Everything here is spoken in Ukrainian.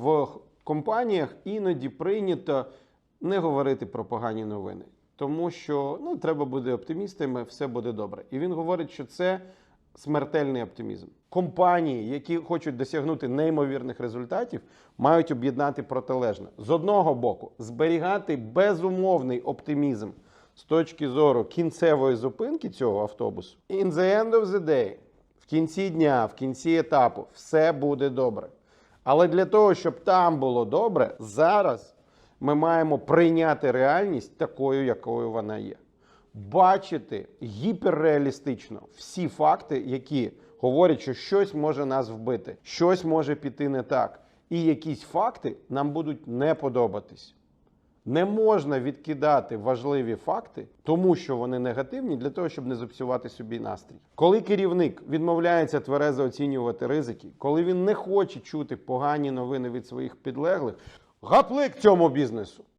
в компаніях іноді прийнято не говорити про погані новини, тому що ну, треба бути оптимістами, все буде добре. І він говорить, що це смертельний оптимізм. Компанії, які хочуть досягнути неймовірних результатів, мають об'єднати протилежне. З одного боку, зберігати безумовний оптимізм з точки зору кінцевої зупинки цього автобусу. In the end of the day, в кінці дня, в кінці етапу, все буде добре. Але для того, щоб там було добре, зараз ми маємо прийняти реальність такою, якою вона є. Бачити гіперреалістично всі факти, які говорять, що щось може нас вбити, щось може піти не так, і якісь факти нам будуть не подобатись. Не можна відкидати важливі факти, тому що вони негативні, для того, щоб не зіпсувати собі настрій. Коли керівник відмовляється тверезо оцінювати ризики, коли він не хоче чути погані новини від своїх підлеглих, гаплик цьому бізнесу.